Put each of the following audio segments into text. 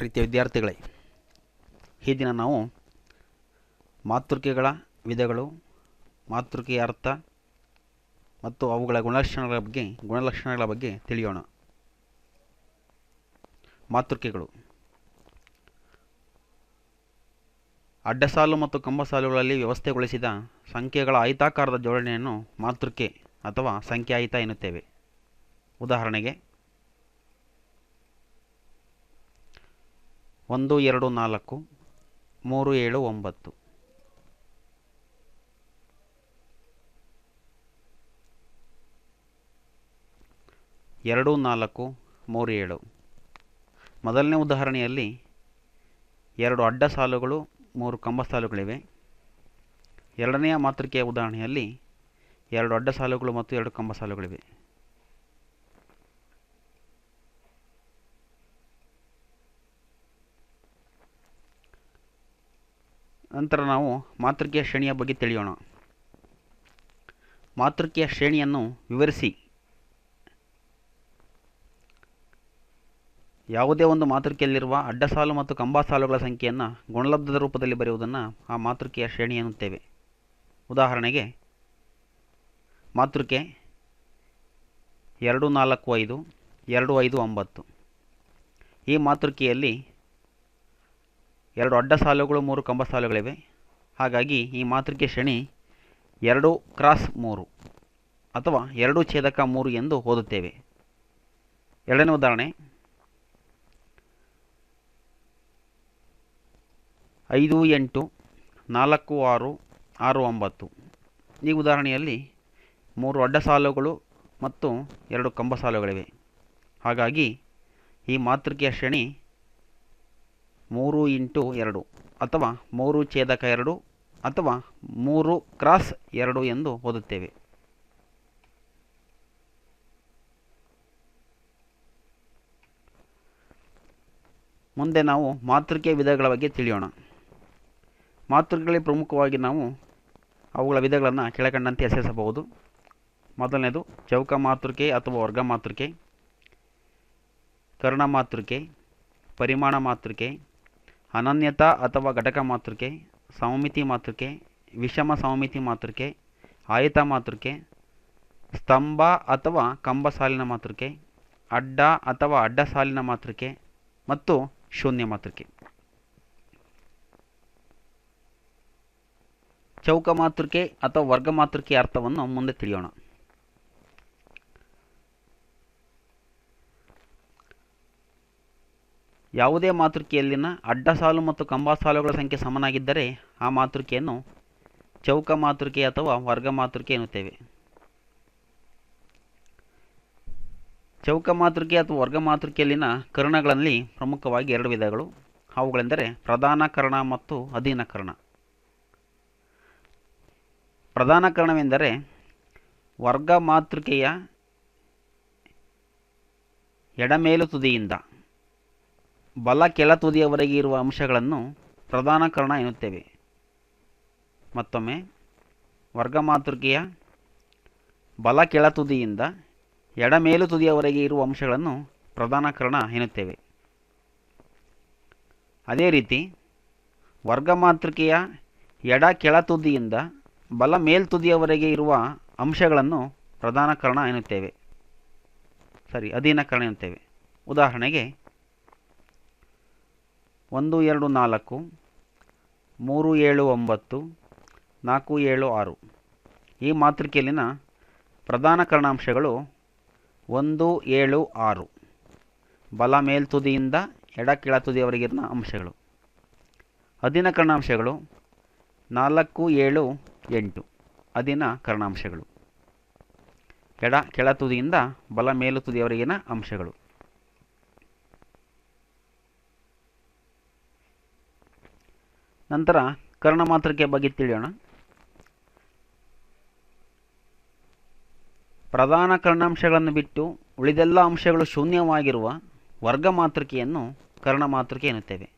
ಪ್ರೀತಿಯ ವಿದ್ಯಾರ್ಥಿಗಳೇ, ಈ ದಿನ ನಾವು ಮಾತೃಕೆಗಳ ವಿಧಗಳು, ಮಾತೃಕೆಯ ಅರ್ಥ ಮತ್ತು ಅವುಗಳ ಗುಣಲಕ್ಷಣಗಳ ಬಗ್ಗೆ ಗುಣಲಕ್ಷಣಗಳ ಬಗ್ಗೆ ತಿಳಿಯೋಣ. ಮಾತೃಕೆಗಳು. ಅಡ್ಡಸಾಲು ಮತ್ತು ಕಂಬಸಾಲುಗಳಲ್ಲಿ ವ್ಯವಸ್ಥೆಗೊಳಿಸಿದ ಸಂಖ್ಯೆಗಳ ಆಯತಾಕಾರದ ಜೋಡಣೆಯನ್ನು ಮಾತೃಕೆ ಅಥವಾ ಸಂಖ್ಯಾಯಿತ ಎನ್ನುತ್ತೇವೆ. ಉದಾಹರಣೆಗೆ ಒಂದು, ಎರಡು, ನಾಲ್ಕು, ಮೂರು, ಏಳು, ಒಂಬತ್ತು. ಎರಡು, ನಾಲ್ಕು, ಮೂರು, ಏಳು. ಮೊದಲನೇ ಉದಾಹರಣೆಯಲ್ಲಿ ಎರಡು ಅಡ್ಡ ಸಾಲುಗಳು, ಮೂರು ಕಂಬ ಸಾಲುಗಳಿವೆ. ಎರಡನೆಯ ಮಾತೃಕೆಯ ಉದಾಹರಣೆಯಲ್ಲಿ ಎರಡು ಅಡ್ಡ ಸಾಲುಗಳು ಮತ್ತು ಎರಡು ಕಂಬ ಸಾಲುಗಳಿವೆ. ನಂತರ ನಾವು ಮಾತೃಕೆಯ ಶ್ರೇಣಿಯ ಬಗ್ಗೆ ತಿಳಿಯೋಣ. ಮಾತೃಕೆಯ ಶ್ರೇಣಿಯನ್ನು ವಿವರಿಸಿ. ಯಾವುದೇ ಒಂದು ಮಾತೃಕೆಯಲ್ಲಿರುವ ಅಡ್ಡಸಾಲು ಮತ್ತು ಕಂಬಸಾಲುಗಳ ಸಂಖ್ಯೆಯನ್ನು ಗುಣಲಬ್ಧದ ರೂಪದಲ್ಲಿ ಬರೆಯುವುದನ್ನು ಆ ಮಾತೃಕೆಯ ಶ್ರೇಣಿ ಎನ್ನುತ್ತೇವೆ. ಉದಾಹರಣೆಗೆ, ಮಾತೃಕೆ ಎರಡು ನಾಲ್ಕು ಐದು, ಎರಡು ಐದು ಒಂಬತ್ತು. ಈ ಮಾತೃಕೆಯಲ್ಲಿ ಎರಡು ಅಡ್ಡ ಸಾಲುಗಳು, ಮೂರು ಕಂಬ ಸಾಲುಗಳಿವೆ. ಹಾಗಾಗಿ ಈ ಮಾತೃಕೆ ಶ್ರೇಣಿ ಎರಡು ಕ್ರಾಸ್ ಮೂರು ಅಥವಾ ಎರಡು ಛೇದಕ ಮೂರು ಎಂದು ಓದುತ್ತೇವೆ. ಎರಡನೇ ಉದಾಹರಣೆ. ಐದು, ಎಂಟು, ನಾಲ್ಕು, ಆರು ಆರು, ಒಂಬತ್ತು. ಈ ಉದಾಹರಣೆಯಲ್ಲಿ ಮೂರು ಅಡ್ಡ ಸಾಲುಗಳು ಮತ್ತು ಎರಡು ಕಂಬ ಸಾಲುಗಳಿವೆ. ಹಾಗಾಗಿ ಈ ಮಾತೃಕೆಯ ಶ್ರೇಣಿ ಮೂರು ಇಂಟು ಎರಡು ಅಥವಾ ಮೂರು ಛೇದಕ ಎರಡು ಅಥವಾ ಮೂರು ಕ್ರಾಸ್ ಎರಡು ಎಂದು ಓದುತ್ತೇವೆ. ಮುಂದೆ ನಾವು ಮಾತೃಕೆ ವಿಧಗಳ ಬಗ್ಗೆ ತಿಳಿಯೋಣ. ಮಾತೃಕೆಗಳಲ್ಲಿ ಪ್ರಮುಖವಾಗಿ ನಾವು ಅವುಗಳ ವಿಧಗಳನ್ನು ಕೆಳಕಂಡಂತೆ ಹೆಸರಿಸಬಹುದು. ಮೊದಲನೇದು ಚೌಕ ಮಾತೃಕೆ ಅಥವಾ ವರ್ಗ ಮಾತೃಕೆ, ಕರ್ಣ ಮಾತೃಕೆ, ಪರಿಮಾಣ ಮಾತೃಕೆ ಅನನ್ಯತಾ ಅಥವಾ ಘಟಕ ಮಾತೃಕೆ ಸಮಮಿತಿ ಮಾತೃಕೆ, ವಿಷಮ ಸಮಮಿತಿ ಮಾತೃಕೆ, ಆಯತ ಮಾತೃಕೆ, ಸ್ತಂಭ ಅಥವಾ ಕಂಬ ಸಾಲಿನ ಮಾತೃಕೆ, ಅಡ್ಡ ಅಥವಾ ಅಡ್ಡ ಸಾಲಿನ ಮಾತೃಕೆ ಮತ್ತು ಶೂನ್ಯ ಮಾತೃಕೆ. ಚೌಕ ಮಾತೃಕೆ ಅಥವಾ ವರ್ಗ ಮಾತೃಕೆಯ ಅರ್ಥವನ್ನು ಮುಂದೆ ತಿಳಿಯೋಣ. ಯಾವುದೇ ಮಾತೃಕೆಯಲ್ಲಿನ ಅಡ್ಡ ಸಾಲು ಮತ್ತು ಕಂಬ ಸಾಲುಗಳ ಸಂಖ್ಯೆ ಸಮನಾಗಿದ್ದರೆ ಆ ಮಾತೃಕೆಯನ್ನು ಚೌಕ ಮಾತೃಕೆ ಅಥವಾ ವರ್ಗ ಮಾತೃಕೆ ಎನ್ನುತ್ತೇವೆ. ಚೌಕ ಮಾತೃಕೆ ಅಥವಾ ವರ್ಗ ಮಾತೃಕೆಯಲ್ಲಿನ ಕರ್ಣಗಳಲ್ಲಿ ಪ್ರಮುಖವಾಗಿ ಎರಡು ವಿಧಗಳು. ಅವುಗಳೆಂದರೆ ಪ್ರಧಾನ ಕರ್ಣ ಮತ್ತು ಅಧೀನ ಕರ್ಣ ಪ್ರಧಾನ ಕರ್ಣವೆಂದರೆ ವರ್ಗ ಮಾತೃಕೆಯ ಎಡಮೇಲು ತುದಿಯಿಂದ. ಬಲ ಕೆಳ ತುದಿಯವರೆಗೆ ಇರುವ ಅಂಶಗಳನ್ನು ಪ್ರಧಾನ ಕರ್ಣ ಎನ್ನುತ್ತೇವೆ. ಮತ್ತೊಮ್ಮೆ, ವರ್ಗ ಮಾತೃಕೆಯ ಬಲ ಕೆಳ ತುದಿಯಿಂದ ಎಡಮೇಲು ತುದಿಯವರೆಗೆ ಇರುವ ಅಂಶಗಳನ್ನು ಪ್ರಧಾನ ಕರ್ಣ ಎನ್ನುತ್ತೇವೆ. ಅದೇ ರೀತಿ, ವರ್ಗ ಮಾತೃಕೆಯ ಎಡ ಕೆಳ ತುದಿಯಿಂದ ಬಲ ಮೇಲ್ತುದಿಯವರೆಗೆ ಇರುವ ಅಂಶಗಳನ್ನು ಪ್ರಧಾನ ಕರ್ಣ ಎನ್ನುತ್ತೇವೆ. ಸರಿ, ಅಧೀನ ಕರ್ಣ ಎನ್ನುತ್ತೇವೆ. ಉದಾಹರಣೆಗೆ ಒಂದು, ಎರಡು, ನಾಲ್ಕು, ಮೂರು, ಏಳು, ಒಂಬತ್ತು, ನಾಲ್ಕು, ಏಳು, ಆರು. ಈ ಮಾತೃಕೆಯಲ್ಲಿನ ಪ್ರಧಾನ ಕರ್ಣಾಂಶಗಳು ಒಂದು, ಏಳು, ಆರು. ಬಲ ಮೇಲ್ತುದಿಯಿಂದ ಎಡ ಕೆಳ ತುದಿಯವರೆಗಿನ ಅಂಶಗಳು. ಅಧೀನ ಕರ್ಣಾಂಶಗಳು ನಾಲ್ಕು, ಏಳು, ಎಂಟು. ಅಧೀನ ಕರ್ಣಾಂಶಗಳು. ಎಡ ಕೆಳ ತುದಿಯಿಂದ ಬಲ ಮೇಲು ತುದಿಯವರೆಗಿನ ಅಂಶಗಳು. ನಂತರ ಕರ್ಣ ಮಾತೃಕೆ ಬಗ್ಗೆ ತಿಳಿಯೋಣ. ಪ್ರಧಾನ ಕರ್ಣಾಂಶಗಳನ್ನು ಬಿಟ್ಟು ಉಳಿದೆಲ್ಲ ಅಂಶಗಳು ಶೂನ್ಯವಾಗಿರುವ ವರ್ಗ ಮಾತೃಕೆಯನ್ನು ಕರ್ಣ ಮಾತೃಕೆ ಎನ್ನುತ್ತೇವೆ.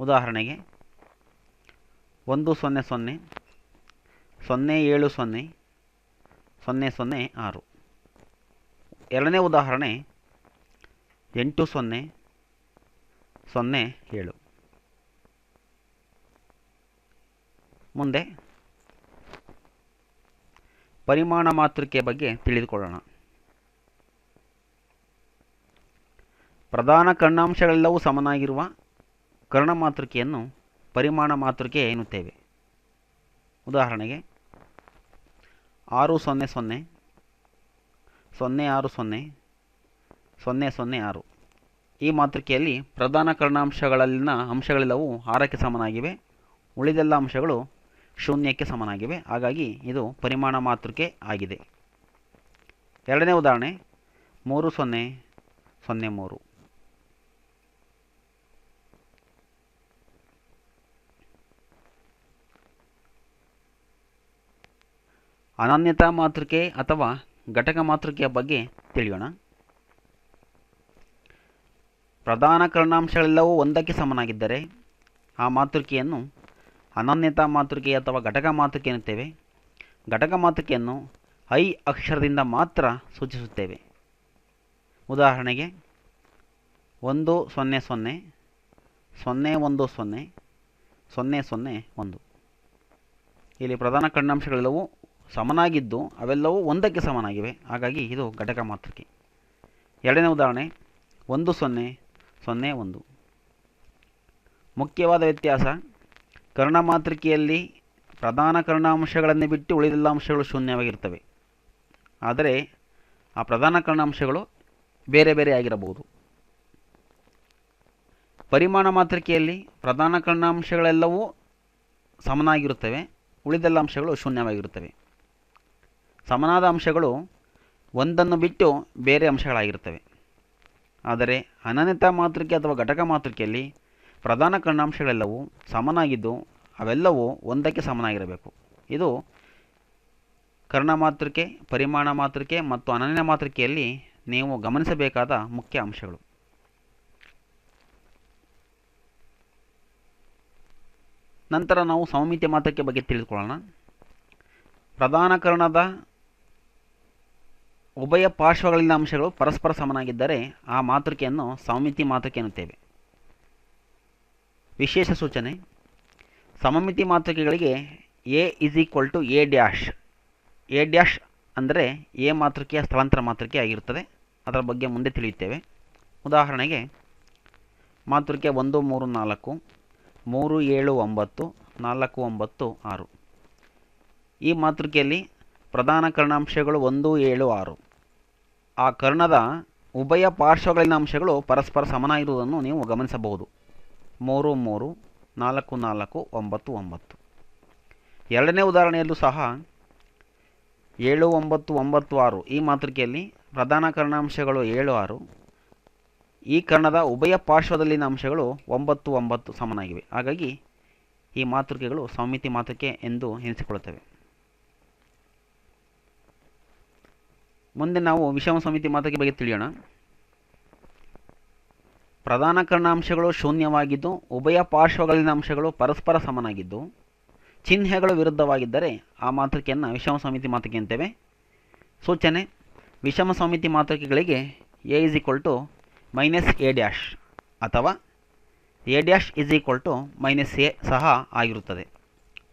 ಉದಾಹರಣೆಗೆ, ಒಂದು ಸೊನ್ನೆ ಸೊನ್ನೆ ಸೊನ್ನೆ ಏಳು ಸೊನ್ನೆ ಸೊನ್ನೆ ಸೊನ್ನೆ ಆರು. ಎರಡನೇ ಉದಾಹರಣೆ, ಎಂಟು ಸೊನ್ನೆ ಸೊನ್ನೆ ಏಳು. ಮುಂದೆ ಪರಿಮಾಣ ಮಾತೃಕೆ ಬಗ್ಗೆ ತಿಳಿದುಕೊಳ್ಳೋಣ. ಪ್ರಧಾನ ಕರ್ಣಾಂಶಗಳೆಲ್ಲವೂ ಸಮನಾಗಿರುವ ಕರ್ಣ ಮಾತೃಕೆಯನ್ನು ಪರಿಮಾಣ ಮಾತೃಕೆ ಎನ್ನುತ್ತೇವೆ. ಉದಾಹರಣೆಗೆ ಆರು ಸೊನ್ನೆ ಸೊನ್ನೆ ಸೊನ್ನೆ ಆರು ಸೊನ್ನೆ ಸೊನ್ನೆ ಸೊನ್ನೆ ಆರು. ಈ ಮಾತೃಕೆಯಲ್ಲಿ ಪ್ರಧಾನ ಕರ್ಣಾಂಶಗಳಲ್ಲಿನ ಅಂಶಗಳೆಲ್ಲವೂ ಆರಕ್ಕೆ ಸಮನಾಗಿವೆ. ಉಳಿದೆಲ್ಲ ಅಂಶಗಳು ಶೂನ್ಯಕ್ಕೆ ಸಮನಾಗಿವೆ. ಹಾಗಾಗಿ ಇದು ಪರಿಮಾಣ ಮಾತೃಕೆ ಆಗಿದೆ. ಎರಡನೇ ಉದಾಹರಣೆ, ಮೂರು ಸೊನ್ನೆ ಸೊನ್ನೆ ಮೂರು. ಅನನ್ಯತಾ ಮಾತೃಕೆ ಅಥವಾ ಘಟಕ ಮಾತೃಕೆಯ ಬಗ್ಗೆ ತಿಳಿಯೋಣ. ಪ್ರಧಾನ ಕರ್ಣಾಂಶಗಳೆಲ್ಲವೂ ಒಂದಕ್ಕೆ ಸಮನಾಗಿದ್ದರೆ ಆ ಮಾತೃಕೆಯನ್ನು ಅನನ್ಯತಾ ಮಾತೃಕೆ ಅಥವಾ ಘಟಕ ಮಾತೃಕೆ ಎನ್ನುತ್ತೇವೆ. ಘಟಕ ಮಾತೃಕೆಯನ್ನು ಐ ಅಕ್ಷರದಿಂದ ಮಾತ್ರ ಸೂಚಿಸುತ್ತೇವೆ. ಉದಾಹರಣೆಗೆ, ಒಂದು ಸೊನ್ನೆ ಸೊನ್ನೆ ಸೊನ್ನೆ ಒಂದು ಸೊನ್ನೆ ಸೊನ್ನೆ ಸೊನ್ನೆ ಒಂದು. ಇಲ್ಲಿ ಪ್ರಧಾನ ಖಂಡಾಂಶಗಳೆಲ್ಲವೂ ಸಮನಾಗಿದ್ದು ಅವೆಲ್ಲವೂ ಒಂದಕ್ಕೆ ಸಮನಾಗಿವೆ. ಹಾಗಾಗಿ ಇದು ಘಟಕ ಮಾತೃಕೆ. ಎರಡನೇ ಉದಾಹರಣೆ, ಒಂದು ಸೊನ್ನೆ ಸೊನ್ನೆ ಒಂದು. ಮುಖ್ಯವಾದ ವ್ಯತ್ಯಾಸ ಕರ್ಣ ಮಾತೃಕೆಯಲ್ಲಿ ಪ್ರಧಾನ ಕರ್ಣಾಂಶಗಳನ್ನು ಬಿಟ್ಟು ಉಳಿದೆಲ್ಲ ಅಂಶಗಳು ಶೂನ್ಯವಾಗಿರ್ತವೆ. ಆದರೆ ಆ ಪ್ರಧಾನ ಕರ್ಣಾಂಶಗಳು ಬೇರೆ ಬೇರೆ ಆಗಿರಬಹುದು. ಪರಿಮಾಣ ಮಾತೃಕೆಯಲ್ಲಿ ಪ್ರಧಾನ ಕರ್ಣಾಂಶಗಳೆಲ್ಲವೂ ಸಮನಾಗಿರುತ್ತವೆ, ಉಳಿದೆಲ್ಲ ಅಂಶಗಳು ಶೂನ್ಯವಾಗಿರುತ್ತವೆ. ಸಮನಾದ ಅಂಶಗಳು ಒಂದನ್ನು ಬಿಟ್ಟು ಬೇರೆ ಅಂಶಗಳಾಗಿರುತ್ತವೆ. ಆದರೆ ಅನನ್ಯತಾ ಮಾತೃಕೆ ಅಥವಾ ಘಟಕ ಮಾತೃಕೆಯಲ್ಲಿ ಪ್ರಧಾನ ಕರ್ಣಾಂಶಗಳೆಲ್ಲವೂ ಸಮನಾಗಿದ್ದು ಅವೆಲ್ಲವೂ ಒಂದಕ್ಕೆ ಸಮನಾಗಿರಬೇಕು. ಇದು ಕರ್ಣ ಮಾತೃಕೆ, ಪರಿಮಾಣ ಮಾತೃಕೆ ಮತ್ತು ಅನನ್ಯ ಮಾತೃಕೆಯಲ್ಲಿ ನೀವು ಗಮನಿಸಬೇಕಾದ ಮುಖ್ಯ ಅಂಶಗಳು. ನಂತರ ನಾವು ಸೌಮಿತ್ಯ ಮಾತೃಕೆ ಬಗ್ಗೆ ತಿಳಿದುಕೊಳ್ಳೋಣ. ಪ್ರಧಾನ ಕರ್ಣದ ಉಭಯ ಪಾರ್ಶ್ವಗಳಲ್ಲಿನ ಅಂಶಗಳು ಪರಸ್ಪರ ಸಮನಾಗಿದ್ದರೆ ಆ ಮಾತೃಕೆಯನ್ನು ಸೌಮಿತಿ ಮಾತೃಕೆ ಎನ್ನುತ್ತೇವೆ. ವಿಶೇಷ ಸೂಚನೆ. ಸಮಮಿತಿ ಮಾತೃಕೆಗಳಿಗೆ A is equal to A dash A dash ಅಂದರೆ ಎ ಮಾತೃಕೆಯ ಸ್ಥಳಾಂತರ ಮಾತೃಕೆ ಆಗಿರುತ್ತದೆ. ಅದರ ಬಗ್ಗೆ ಮುಂದೆ ತಿಳಿಯುತ್ತೇವೆ. ಉದಾಹರಣೆಗೆ, ಮಾತೃಕೆ ಒಂದು, ಮೂರು, ನಾಲ್ಕು, ಮೂರು, ಏಳು, ಒಂಬತ್ತು, ನಾಲ್ಕು, ಒಂಬತ್ತು, ಆರು. ಈ ಮಾತೃಕೆಯಲ್ಲಿ ಪ್ರಧಾನ ಕರ್ಣಾಂಶಗಳು ಒಂದು, ಏಳು, ಆರು. ಆ ಕರ್ಣದ ಉಭಯ ಪಾರ್ಶ್ವಗಳಿನ ಅಂಶಗಳು ಪರಸ್ಪರ ಸಮನಾಗಿರುವುದನ್ನು ನೀವು ಗಮನಿಸಬಹುದು. ಮೂರು ಮೂರು ನಾಲ್ಕು ನಾಲ್ಕು ಒಂಬತ್ತು ಒಂಬತ್ತು. ಎರಡನೇ ಉದಾಹರಣೆಯಲ್ಲೂ ಸಹ ಏಳು ಒಂಬತ್ತು ಒಂಬತ್ತು ಆರು. ಈ ಮಾತೃಕೆಯಲ್ಲಿ ಪ್ರಧಾನ ಕರ್ಣಾಂಶಗಳು ಏಳು ಆರು. ಈ ಕರ್ಣದ ಉಭಯ ಪಾರ್ಶ್ವದಲ್ಲಿನ ಅಂಶಗಳು ಒಂಬತ್ತು ಒಂಬತ್ತು ಸಮನಾಗಿವೆ. ಹಾಗಾಗಿ ಈ ಮಾತೃಕೆಗಳು ಸಮಿತಿ ಮಾತೃಕೆ ಎಂದು ಎನಿಸಿಕೊಳ್ಳುತ್ತವೆ. ಮುಂದೆ ನಾವು ವಿಷಮ ಸಮಿತಿ ಮಾತೃಕೆ ಬಗ್ಗೆ ತಿಳಿಯೋಣ. ಪ್ರಧಾನ ಕರ್ಣಾಂಶಗಳು ಶೂನ್ಯವಾಗಿದ್ದು, ಉಭಯ ಪಾರ್ಶ್ವಗಳಲ್ಲಿನ ಅಂಶಗಳು ಪರಸ್ಪರ ಸಮನಾಗಿದ್ದು, ಚಿಹ್ನೆಗಳು ವಿರುದ್ಧವಾಗಿದ್ದರೆ ಆ ಮಾತೃಕೆಯನ್ನು ವಿಷಮ ಸಮಿತಿ ಮಾತೃಕೆ ಅಂತೇವೆ. ಸೂಚನೆ ವಿಷಮ ಸಮಿತಿ ಮಾತೃಕೆಗಳಿಗೆ A is equal to minus A dash ಅಥವಾ A dash is equal to minus A ಸಹ ಆಗಿರುತ್ತದೆ.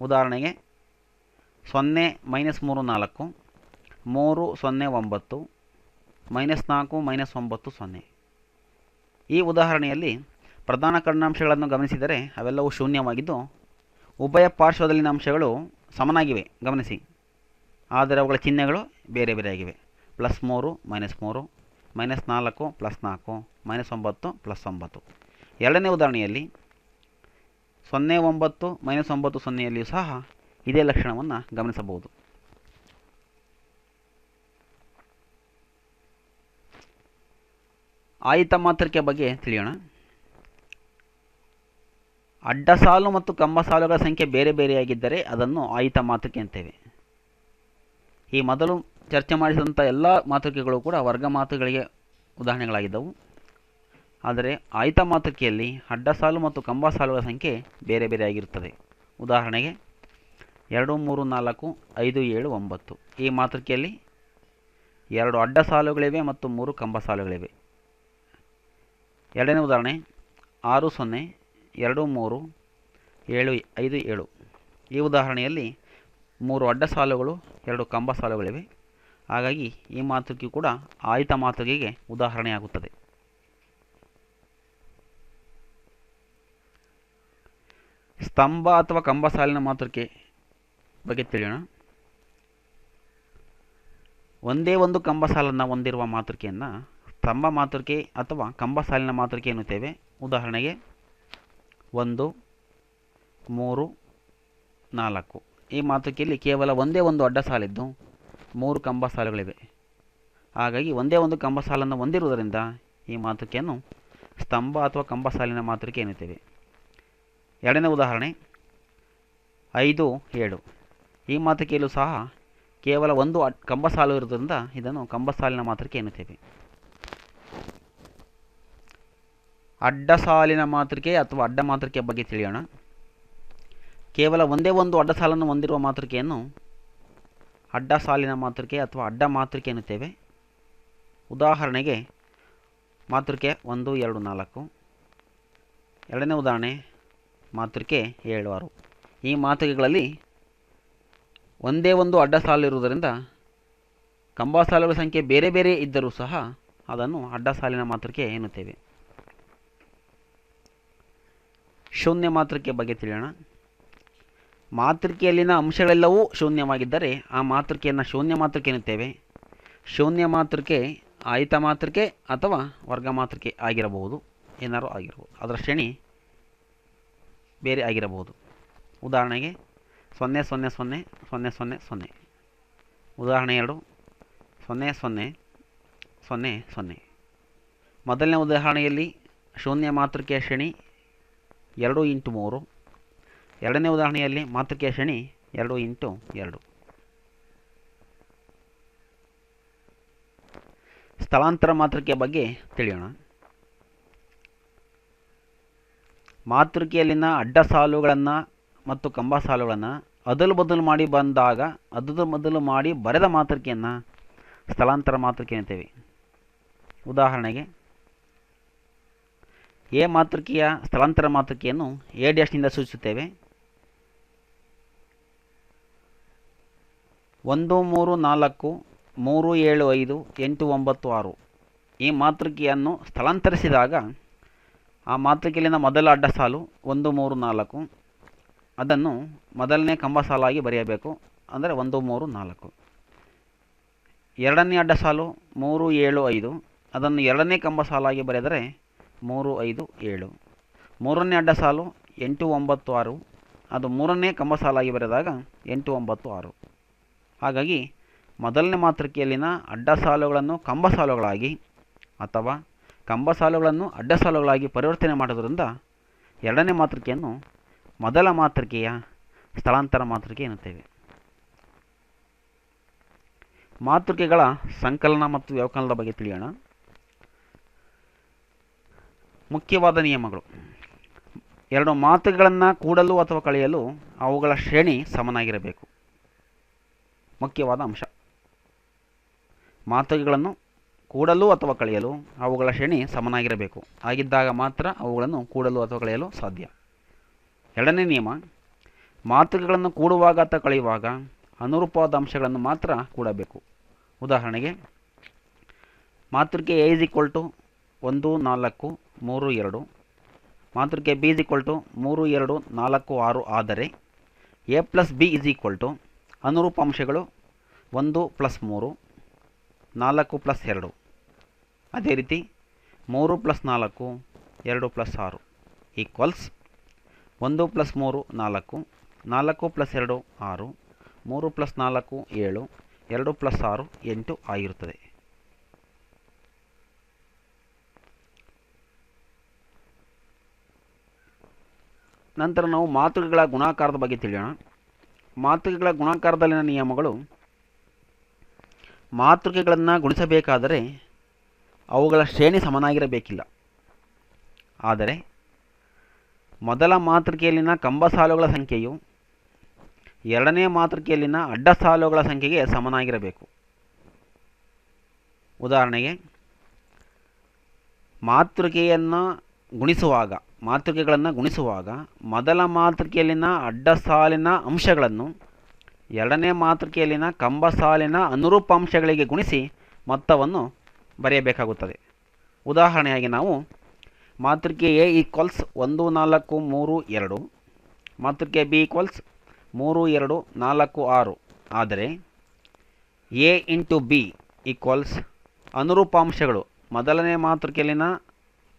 ಉದಾಹರಣೆಗೆ, ಸೊನ್ನೆ ಮೈನಸ್ ಮೂರು ನಾಲ್ಕು, ಮೂರು ಸೊನ್ನೆ ಒಂಬತ್ತು ಮೈನಸ್ ನಾಲ್ಕು ಮೈನಸ್ ಒಂಬತ್ತು ಸೊನ್ನೆ. ಈ ಉದಾಹರಣೆಯಲ್ಲಿ ಪ್ರಧಾನ ಕರ್ಣಾಂಶಗಳನ್ನು ಗಮನಿಸಿದರೆ ಅವೆಲ್ಲವೂ ಶೂನ್ಯವಾಗಿದ್ದು, ಉಭಯ ಪಾರ್ಶ್ವದಲ್ಲಿನ ಅಂಶಗಳು ಸಮನಾಗಿವೆ. ಗಮನಿಸಿ. ಆದರೆ ಅವುಗಳ ಚಿಹ್ನೆಗಳು ಬೇರೆ ಬೇರೆಯಾಗಿವೆ. ಪ್ಲಸ್ ಮೂರು, ಮೈನಸ್ ಮೂರು, ಮೈನಸ್ ನಾಲ್ಕು, ಪ್ಲಸ್ ನಾಲ್ಕು, ಮೈನಸ್ ಒಂಬತ್ತು, ಪ್ಲಸ್ ಒಂಬತ್ತು. ಎರಡನೇ ಉದಾಹರಣೆಯಲ್ಲಿ ಸೊನ್ನೆ ಒಂಬತ್ತು, ಮೈನಸ್ ಒಂಬತ್ತು ಸೊನ್ನೆಯಲ್ಲಿಯೂ ಸಹ ಇದೇ ಲಕ್ಷಣವನ್ನು ಗಮನಿಸಬಹುದು. ಆಯಿತ ಮಾತ್ರಕ್ಕೆ ಬಗ್ಗೆ ತಿಳಿಯೋಣ. ಅಡ್ಡ ಸಾಲು ಮತ್ತು ಕಂಬ ಸಾಲುಗಳ ಸಂಖ್ಯೆ ಬೇರೆ ಬೇರೆಯಾಗಿದ್ದರೆ ಅದನ್ನು ಆಯಿತ ಮಾತೃಕೆ ಅಂತೇವೆ. ಈ ಮೊದಲು ಚರ್ಚೆ ಮಾಡಿಸಿದಂಥ ಎಲ್ಲ ಮಾತೃಕೆಗಳು ಕೂಡ ವರ್ಗ ಮಾತುಗಳಿಗೆ ಉದಾಹರಣೆಗಳಾಗಿದ್ದವು. ಆದರೆ ಆಯಿತ ಮಾತೃಕೆಯಲ್ಲಿ ಅಡ್ಡ ಸಾಲು ಮತ್ತು ಕಂಬ ಸಾಲುಗಳ ಸಂಖ್ಯೆ ಬೇರೆ ಬೇರೆಯಾಗಿರುತ್ತದೆ. ಉದಾಹರಣೆಗೆ ಎರಡು, ಮೂರು, ನಾಲ್ಕು, ಐದು, ಏಳು, ಒಂಬತ್ತು. ಈ ಮಾತೃಕೆಯಲ್ಲಿ ಎರಡು ಅಡ್ಡ ಸಾಲುಗಳಿವೆ ಮತ್ತು ಮೂರು ಕಂಬ ಸಾಲುಗಳಿವೆ. ಎರಡನೇ ಉದಾಹರಣೆ ಆರು ಸೊನ್ನೆ ಎರಡು ಮೂರು ಏಳು ಐದು ಏಳು. ಈ ಉದಾಹರಣೆಯಲ್ಲಿ ಮೂರು ಅಡ್ಡ ಸಾಲುಗಳು, ಎರಡು ಕಂಬ ಸಾಲುಗಳಿವೆ. ಹಾಗಾಗಿ ಈ ಮಾತೃಕೆಯು ಕೂಡ ಆಯಿತ ಮಾತೃಕೆಗೆ ಉದಾಹರಣೆಯಾಗುತ್ತದೆ. ಸ್ತಂಭ ಅಥವಾ ಕಂಬ ಸಾಲಿನ ಮಾತೃಕೆ ಬಗ್ಗೆ ತಿಳಿಯೋಣ. ಒಂದೇ ಒಂದು ಕಂಬ ಸಾಲನ್ನು ಹೊಂದಿರುವ ಮಾತೃಕೆಯನ್ನು ಸ್ತಂಭ ಮಾತೃಕೆ ಅಥವಾ ಕಂಬ ಸಾಲಿನ ಮಾತೃಕೆ ಎನ್ನುತ್ತೇವೆ. ಉದಾಹರಣೆಗೆ ಒಂದು, ಮೂರು, ನಾಲ್ಕು. ಈ ಮಾತೃಕೆಯಲ್ಲಿ ಕೇವಲ ಒಂದೇ ಒಂದು ಅಡ್ಡ ಸಾಲಿದ್ದು ಮೂರು ಕಂಬ ಸಾಲುಗಳಿವೆ. ಹಾಗಾಗಿ ಒಂದೇ ಒಂದು ಕಂಬ ಸಾಲನ್ನು ಹೊಂದಿರುವುದರಿಂದ ಈ ಮಾತೃಕೆಯನ್ನು ಸ್ತಂಭ ಅಥವಾ ಕಂಬ ಸಾಲಿನ ಮಾತೃಕೆ ಎನ್ನುತ್ತೇವೆ. ಎರಡನೇ ಉದಾಹರಣೆ, ಐದು, ಏಳು. ಈ ಮಾತೃಕೆಯಲ್ಲೂ ಸಹ ಕೇವಲ ಒಂದು ಕಂಬ ಸಾಲು ಇರುವುದರಿಂದ ಇದನ್ನು ಕಂಬ ಸಾಲಿನ ಮಾತೃಕೆ ಎನ್ನುತ್ತೇವೆ. ಅಡ್ಡ ಸಾಲಿನ ಮಾತೃಕೆ ಅಥವಾ ಅಡ್ಡ ಮಾತೃಕೆಯ ಬಗ್ಗೆ ತಿಳಿಯೋಣ. ಕೇವಲ ಒಂದೇ ಒಂದು ಅಡ್ಡ ಸಾಲನ್ನು ಹೊಂದಿರುವ ಮಾತೃಕೆಯನ್ನು ಅಡ್ಡ ಸಾಲಿನ ಮಾತೃಕೆ ಅಥವಾ ಅಡ್ಡ ಮಾತೃಕೆ ಎನ್ನುತ್ತೇವೆ. ಉದಾಹರಣೆಗೆ ಮಾತೃಕೆ ಒಂದು, ಎರಡು, ನಾಲ್ಕು. ಎರಡನೇ ಉದಾಹರಣೆ, ಮಾತೃಕೆ ಏಳು, ಆರು. ಈ ಮಾತೃಕೆಗಳಲ್ಲಿ ಒಂದೇ ಒಂದು ಅಡ್ಡ ಸಾಲಿರುವುದರಿಂದ ಕಂಬ ಸಾಲುಗಳ ಸಂಖ್ಯೆ ಬೇರೆ ಬೇರೆ ಇದ್ದರೂ ಸಹ ಅದನ್ನು ಅಡ್ಡ ಸಾಲಿನ ಮಾತೃಕೆ ಎನ್ನುತ್ತೇವೆ. ಶೂನ್ಯ ಮಾತೃಕೆ ಬಗ್ಗೆ ತಿಳಿಯೋಣ. ಮಾತೃಕೆಯಲ್ಲಿನ ಅಂಶಗಳೆಲ್ಲವೂ ಶೂನ್ಯವಾಗಿದ್ದರೆ ಆ ಮಾತೃಕೆಯನ್ನು ಶೂನ್ಯ ಮಾತೃಕೆ ಎನ್ನುತ್ತೇವೆ. ಶೂನ್ಯ ಮಾತೃಕೆ ಆಯಿತ ಮಾತೃಕೆ ಅಥವಾ ವರ್ಗ ಮಾತೃಕೆ ಆಗಿರಬಹುದು. ಏನಾರು ಆಗಿರಬಹುದು. ಅದರ ಶ್ರೇಣಿ ಬೇರೆ ಆಗಿರಬಹುದು. ಉದಾಹರಣೆಗೆ ಸೊನ್ನೆ ಸೊನ್ನೆ ಸೊನ್ನೆ ಸೊನ್ನೆ ಸೊನ್ನೆ ಸೊನ್ನೆ. ಉದಾಹರಣೆ ಎರಡು. ಸೊನ್ನೆ ಸೊನ್ನೆ ಸೊನ್ನೆ ಸೊನ್ನೆ. ಮೊದಲನೇ ಉದಾಹರಣೆಯಲ್ಲಿ ಶೂನ್ಯ ಮಾತೃಕೆಯ ಶ್ರೇಣಿ ಎರಡು ಇಂಟು ಮೂರು. ಎರಡನೇ ಉದಾಹರಣೆಯಲ್ಲಿ ಮಾತೃಕೆಯ ಶ್ರೇಣಿ ಎರಡು ಇಂಟು ಎರಡು. ಸ್ಥಳಾಂತರ ಮಾತೃಕೆಯ ಬಗ್ಗೆ ತಿಳಿಯೋಣ. ಮಾತೃಕೆಯಲ್ಲಿನ ಅಡ್ಡ ಸಾಲುಗಳನ್ನು ಮತ್ತು ಕಂಬ ಸಾಲುಗಳನ್ನು ಅದಲು ಬದಲು ಮಾಡಿ ಬಂದಾಗ ಅದಲು ಬದಲು ಮಾಡಿ ಬರೆದ ಮಾತೃಕೆಯನ್ನು ಸ್ಥಳಾಂತರ ಮಾತೃಕೆ ಅಂತೇವೆ ಉದಾಹರಣೆಗೆ ಎ ಮಾತೃಕೆಯ ಸ್ಥಳಾಂತರ ಮಾತೃಕೆಯನ್ನು ಎ ಡ್ಯಾಶ್ನಿಂದ ಸೂಚಿಸುತ್ತೇವೆ. ಒಂದು, ಮೂರು, ನಾಲ್ಕು, ಮೂರು, ಏಳು, ಐದು, ಎಂಟು, ಒಂಬತ್ತು, ಆರು. ಈ ಮಾತೃಕೆಯನ್ನು ಸ್ಥಳಾಂತರಿಸಿದಾಗ ಆ ಮಾತೃಕೆಯಲ್ಲಿನ ಮೊದಲ ಅಡ್ಡ ಸಾಲು ಒಂದು, ಮೂರು, ನಾಲ್ಕು. ಅದನ್ನು ಮೊದಲನೇ ಕಂಬ ಸಾಲಾಗಿ ಬರೆಯಬೇಕು. ಅಂದರೆ ಒಂದು, ಮೂರು, ನಾಲ್ಕು. ಎರಡನೇ ಅಡ್ಡ ಸಾಲು ಮೂರು, ಏಳು, ಐದು. ಅದನ್ನು ಎರಡನೇ ಕಂಬ ಸಾಲಾಗಿ ಬರೆದರೆ ಮೂರು ಐದು ಏಳು. ಮೂರನೇ ಅಡ್ಡ ಸಾಲು ಎಂಟು ಒಂಬತ್ತು ಆರು. ಅದು ಮೂರನೇ ಕಂಬ ಸಾಲಾಗಿ ಬರೆದಾಗ ಎಂಟು ಒಂಬತ್ತು ಆರು. ಹಾಗಾಗಿ ಮೊದಲನೇ ಮಾತೃಕೆಯಲ್ಲಿನ ಅಡ್ಡ ಸಾಲುಗಳನ್ನು ಕಂಬ ಸಾಲುಗಳಾಗಿ ಅಥವಾ ಕಂಬ ಸಾಲುಗಳನ್ನು ಅಡ್ಡ ಸಾಲುಗಳಾಗಿ ಪರಿವರ್ತನೆ ಮಾಡೋದರಿಂದ ಎರಡನೇ ಮಾತೃಕೆಯನ್ನು ಮೊದಲ ಮಾತೃಕೆಯ ಸ್ಥಳಾಂತರ ಮಾತೃಕೆ ಎನ್ನುತ್ತೇವೆ. ಮಾತೃಕೆಗಳ ಸಂಕಲನ ಮತ್ತು ವ್ಯವಕಲನದ ಬಗ್ಗೆ ತಿಳಿಯೋಣ. ಮುಖ್ಯವಾದ ನಿಯಮಗಳು. ಎರಡು ಮಾತುಗಳನ್ನು ಕೂಡಲು ಅಥವಾ ಕಳೆಯಲು ಅವುಗಳ ಶ್ರೇಣಿ ಸಮನಾಗಿರಬೇಕು. ಮುಖ್ಯವಾದ ಅಂಶ. ಮಾತುಗಳನ್ನು ಕೂಡಲು ಅಥವಾ ಕಳೆಯಲು ಅವುಗಳ ಶ್ರೇಣಿ ಸಮನಾಗಿರಬೇಕು. ಆಗಿದ್ದಾಗ ಮಾತ್ರ ಅವುಗಳನ್ನು ಕೂಡಲು ಅಥವಾ ಕಳೆಯಲು ಸಾಧ್ಯ. ಎರಡನೇ ನಿಯಮ. ಮಾತುಗಳನ್ನು ಕೂಡುವಾಗ ಅಥವಾ ಕಳೆಯುವಾಗ ಅನುರೂಪವಾದ ಅಂಶಗಳನ್ನು ಮಾತ್ರ ಕೂಡಬೇಕು. ಉದಾಹರಣೆಗೆ, ಮಾತೃಕೆ ಎ ಇಸ್ ಈಕ್ವಲ್ ಟು ಒಂದು, ನಾಲ್ಕು ಮೂರು ಎರಡು. ಮಾತೃಕೆ ಬಿ ಇಸ್ ಈಕ್ವಲ್ ಟು ಮೂರು ಎರಡು ನಾಲ್ಕು ಆರು ಆದರೆ A plus B is equal to ಅನುರೂಪ ಅಂಶಗಳು ಒಂದು ಪ್ಲಸ್ ಮೂರು, ನಾಲ್ಕು ಪ್ಲಸ್ ಎರಡು. ಅದೇ ರೀತಿ ಮೂರು ಪ್ಲಸ್ ನಾಲ್ಕು, ಎರಡು ಪ್ಲಸ್ ಆರು ಈಕ್ವಲ್ಸ್ ಒಂದು ಪ್ಲಸ್ ಮೂರು ನಾಲ್ಕು ನಾಲ್ಕು ಪ್ಲಸ್ ಎರಡು ಆರು, ಮೂರು ಪ್ಲಸ್ ನಾಲ್ಕು ಏಳು, ಎರಡು ಪ್ಲಸ್ ಆರು ಎಂಟು ಆಗಿರುತ್ತದೆ. ನಂತರ ನಾವು ಮಾತೃಕೆಗಳ ಗುಣಾಕಾರದ ಬಗ್ಗೆ ತಿಳಿಯೋಣ. ಮಾತೃಕೆಗಳ ಗುಣಾಕಾರದಲ್ಲಿನ ನಿಯಮಗಳು, ಮಾತೃಕೆಗಳನ್ನು ಗುಣಿಸಬೇಕಾದರೆ ಅವುಗಳ ಶ್ರೇಣಿ ಸಮನಾಗಿರಬೇಕಿಲ್ಲ. ಆದರೆ ಮೊದಲ ಮಾತೃಕೆಯಲ್ಲಿನ ಕಂಬ ಸಾಲುಗಳ ಸಂಖ್ಯೆಯು ಎರಡನೇ ಮಾತೃಕೆಯಲ್ಲಿನ ಅಡ್ಡ ಸಾಲುಗಳ ಸಂಖ್ಯೆಗೆ ಸಮನಾಗಿರಬೇಕು. ಉದಾಹರಣೆಗೆ, ಮಾತೃಕೆಯನ್ನು ಗುಣಿಸುವಾಗ ಮಾತೃಕೆಗಳನ್ನು ಗುಣಿಸುವಾಗ ಮೊದಲ ಮಾತೃಕೆಯಲ್ಲಿನ ಅಡ್ಡ ಸಾಲಿನ ಅಂಶಗಳನ್ನು ಎರಡನೇ ಮಾತೃಕೆಯಲ್ಲಿನ ಕಂಬ ಸಾಲಿನ ಅನುರೂಪ ಅಂಶಗಳಿಗೆ ಗುಣಿಸಿ ಮೊತ್ತವನ್ನು ಬರೆಯಬೇಕಾಗುತ್ತದೆ. ಉದಾಹರಣೆಯಾಗಿ ನಾವು ಮಾತೃಕೆ ಎ ಈಕ್ವಲ್ಸ್ ಒಂದು, ನಾಲ್ಕು, ಮೂರು, ಎರಡು, ಮಾತೃಕೆ ಬಿ ಈಕ್ವಲ್ಸ್ ಮೂರು, ಎರಡು, ನಾಲ್ಕು, ಆರು, ಆದರೆ ಎ ಇಂಟು ಬಿ ಈಕ್ವಲ್ಸ್ ಅನುರೂಪಾಂಶಗಳು ಮೊದಲನೇ ಮಾತೃಕೆಯಲ್ಲಿನ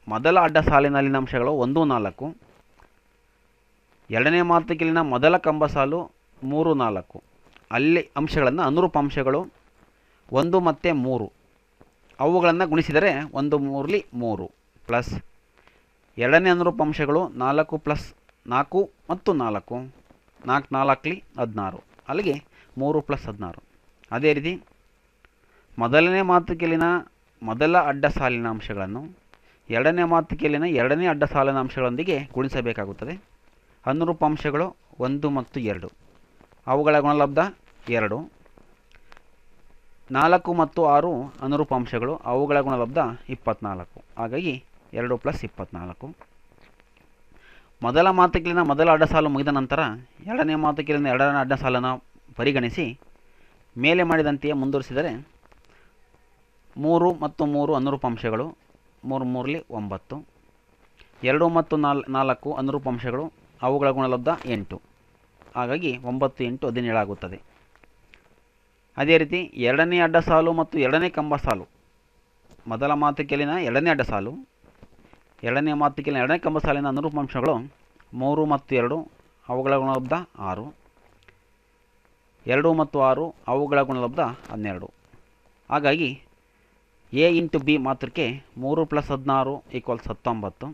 ಮೊದಲ ಅಡ್ಡ ಸಾಲಿನಲ್ಲಿನ ಅಂಶಗಳು ಒಂದು, ನಾಲ್ಕು. ಎರಡನೇ ಮಾತೃಕೆಯಲ್ಲಿನ ಮೊದಲ ಕಂಬ ಸಾಲು ಮೂರು, ನಾಲ್ಕು. ಅಲ್ಲಿ ಅಂಶಗಳನ್ನು ಅನುರೂಪಾಂಶಗಳು ಒಂದು ಮತ್ತು ಮೂರು. ಅವುಗಳನ್ನು ಗುಣಿಸಿದರೆ ಒಂದು ಮೂರಲಿ ಮೂರು ಪ್ಲಸ್ ಎರಡನೇ ಅನುರೂಪಾಂಶಗಳು ನಾಲ್ಕು ಪ್ಲಸ್ ನಾಲ್ಕು ಮತ್ತು ನಾಲ್ಕು. ನಾಲ್ಕು, ನಾಲ್ಕಲಿ ಹದಿನಾರು. ಅಲ್ಲಿಗೆ ಮೂರು ಪ್ಲಸ್ ಹದಿನಾರು. ಅದೇ ರೀತಿ ಮೊದಲನೇ ಮಾತೃಕೆಯಲ್ಲಿನ ಮೊದಲ ಅಡ್ಡ ಸಾಲಿನ ಅಂಶಗಳನ್ನು ಎರಡನೇ ಮಾತೃಕೆಯಲ್ಲಿನ ಎರಡನೇ ಅಡ್ಡ ಸಾಲಿನ ಅಂಶಗಳೊಂದಿಗೆ ಗುಣಿಸಬೇಕಾಗುತ್ತದೆ. ಅನುರೂಪಾಂಶಗಳು ಒಂದು ಮತ್ತು ಎರಡು. ಅವುಗಳ ಗುಣಲಬ್ಧ ಎರಡು. ನಾಲ್ಕು ಮತ್ತು ಆರು ಅನುರೂಪಾಂಶಗಳು ಅವುಗಳ ಗುಣಲಬ್ಧ ಇಪ್ಪತ್ನಾಲ್ಕು. ಹಾಗಾಗಿ ಎರಡು ಪ್ಲಸ್ ಇಪ್ಪತ್ನಾಲ್ಕು. ಮೊದಲ ಮಾತುಕಿಲಿನ ಮೊದಲ ಅಡ್ಡ ಸಾಲು ಮುಗಿದ ನಂತರ ಎರಡನೇ ಮಾತುಕಿಲಿನ ಎರಡನೇ ಅಡ್ಡ ಸಾಲನ್ನು ಪರಿಗಣಿಸಿ ಮೇಲೆ ಮಾಡಿದಂತೆಯೇ ಮುಂದುವರಿಸಿದರೆ ಮೂರು ಮತ್ತು ಮೂರು ಅನುರೂಪಾಂಶಗಳು ಮೂರು ಮೂರಲಿ ಒಂಬತ್ತು. ಎರಡು ಮತ್ತು ನಾಲ್, ನಾಲ್ಕು ಅನುರೂಪಾಂಶಗಳು, ಅವುಗಳ ಗುಣಲಬ್ಧ ಎಂಟು. ಹಾಗಾಗಿ ಒಂಬತ್ತು ಎಂಟು ಹದಿನೇಳು ಆಗುತ್ತದೆ. ಅದೇ ರೀತಿ ಎರಡನೇ ಅಡ್ಡ ಸಾಲು ಮತ್ತು ಎರಡನೇ ಕಂಬ ಸಾಲು. ಮೊದಲ ಮಾತುಕೆಲಿನ ಎರಡನೇ ಅಡ್ಡ ಸಾಲು, ಎರಡನೇ ಮಾತುಕೆಲಿನ ಎರಡನೇ ಕಂಬ ಸಾಲಿನ ಅನುರೂಪಾಂಶಗಳು ಮೂರು ಮತ್ತು ಎರಡು, ಅವುಗಳ ಗುಣಲಬ್ಧ ಆರು. ಎರಡು ಮತ್ತು ಆರು, ಅವುಗಳ ಗುಣಲಬ್ಧ ಹನ್ನೆರಡು. ಹಾಗಾಗಿ ಎ ಇಂಟು ಬಿ ಮಾತೃಕೆ ಮೂರು ಪ್ಲಸ್ ಹದಿನಾರು ಈಕ್ವಲ್ಸ್ ಹತ್ತೊಂಬತ್ತು,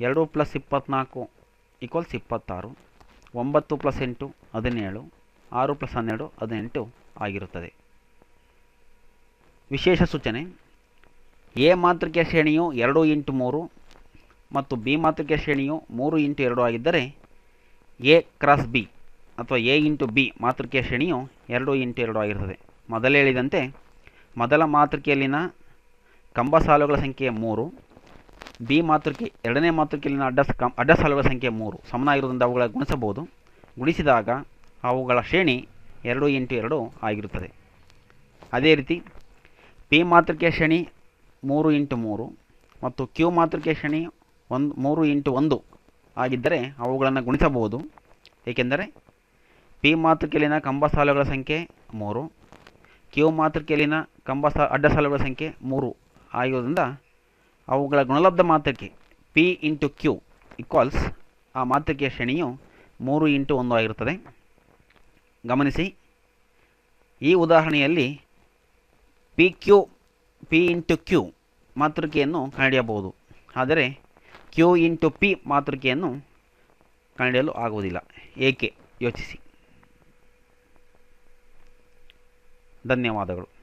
ಎರಡು ಪ್ಲಸ್ ಇಪ್ಪತ್ತ್ನಾಲ್ಕು ಈಕ್ವಲ್ಸ್ ಇಪ್ಪತ್ತಾರು, ಒಂಬತ್ತು ಪ್ಲಸ್ ಎಂಟು ಹದಿನೇಳು, ಆರು ಪ್ಲಸ್ ಹನ್ನೆರಡು ಹದಿನೆಂಟು ಆಗಿರುತ್ತದೆ. ವಿಶೇಷ ಸೂಚನೆ ಎ ಮಾತೃಕೆ ಶ್ರೇಣಿಯು ಎರಡು ಇಂಟು ಮೂರು ಮತ್ತು ಬಿ ಮಾತೃಕೆ ಶ್ರೇಣಿಯು ಮೂರು ಇಂಟು ಎರಡು ಆಗಿದ್ದರೆ ಎ ಕ್ರಾಸ್ ಬಿ ಅಥವಾ ಎ ಇಂಟು ಬಿ ಮಾತೃಕೆಯ ಶ್ರೇಣಿಯು ಎರಡು ಇಂಟು ಎರಡು ಆಗಿರುತ್ತದೆ. ಮೊದಲೇ ಹೇಳಿದಂತೆ ಮೊದಲ ಮಾತೃಕೆಯಲ್ಲಿನ ಕಂಬ ಸಾಲುಗಳ ಸಂಖ್ಯೆ ಮೂರು, ಬಿ ಮಾತೃಕೆ, ಎರಡನೇ ಮಾತೃಕೆಯಲ್ಲಿನ ಅಡ್ಡ ಕಂ, ಅಡ್ಡ ಸಾಲುಗಳ ಸಂಖ್ಯೆ ಮೂರು, ಸಮನಾಗಿರುವುದರಿಂದ ಅವುಗಳ ಗುಣಿಸಬಹುದು. ಗುಣಿಸಿದಾಗ ಅವುಗಳ ಶ್ರೇಣಿ ಎರಡು ಇಂಟು ಎರಡು ಆಗಿರುತ್ತದೆ. ಅದೇ ರೀತಿ ಪಿ ಮಾತೃಕೆಯ ಶ್ರೇಣಿ ಮೂರು ಇಂಟು ಮೂರು ಮತ್ತು ಕ್ಯೂ ಮಾತೃಕೆಯ ಶ್ರೇಣಿ ಒಂದು, ಮೂರು ಇಂಟು ಒಂದು ಆಗಿದ್ದರೆ ಅವುಗಳನ್ನು ಗುಣಿಸಬಹುದು. ಏಕೆಂದರೆ ಪಿ ಮಾತೃಕೆಯಲ್ಲಿನ ಕಂಬ ಸಾಲುಗಳ ಸಂಖ್ಯೆ ಮೂರು ಕ್ಯೂ ಮಾತೃಕೆಯಲ್ಲಿನ ಕಂಬ ಸಾ, ಅಡ್ಡ ಸಾಲುಗಳ ಸಂಖ್ಯೆ ಮೂರು ಆಗಿರೋದ್ರಿಂದ ಅವುಗಳ ಗುಣಲಬ್ಧ ಮಾತೃಕೆ ಪಿ ಇಂಟು ಕ್ಯೂ ಈಕ್ವಲ್ಸ್ ಆ ಮಾತೃಕೆಯ ಶ್ರೇಣಿಯು ಮೂರು ಇಂಟು ಒಂದು ಆಗಿರುತ್ತದೆ. ಗಮನಿಸಿ, ಈ ಉದಾಹರಣೆಯಲ್ಲಿ P Q P into Q ಮಾತೃಕೆಯನ್ನು ಕಂಡುಹಿಡಿಯಬಹುದು. ಆದರೆ ಕ್ಯೂ ಇಂಟು ಪಿ ಮಾತೃಕೆಯನ್ನು ಕಂಡಿಡಿಯಲು ಆಗುವುದಿಲ್ಲ. ಏಕೆ? ಯೋಚಿಸಿ. ಧನ್ಯವಾದಗಳು.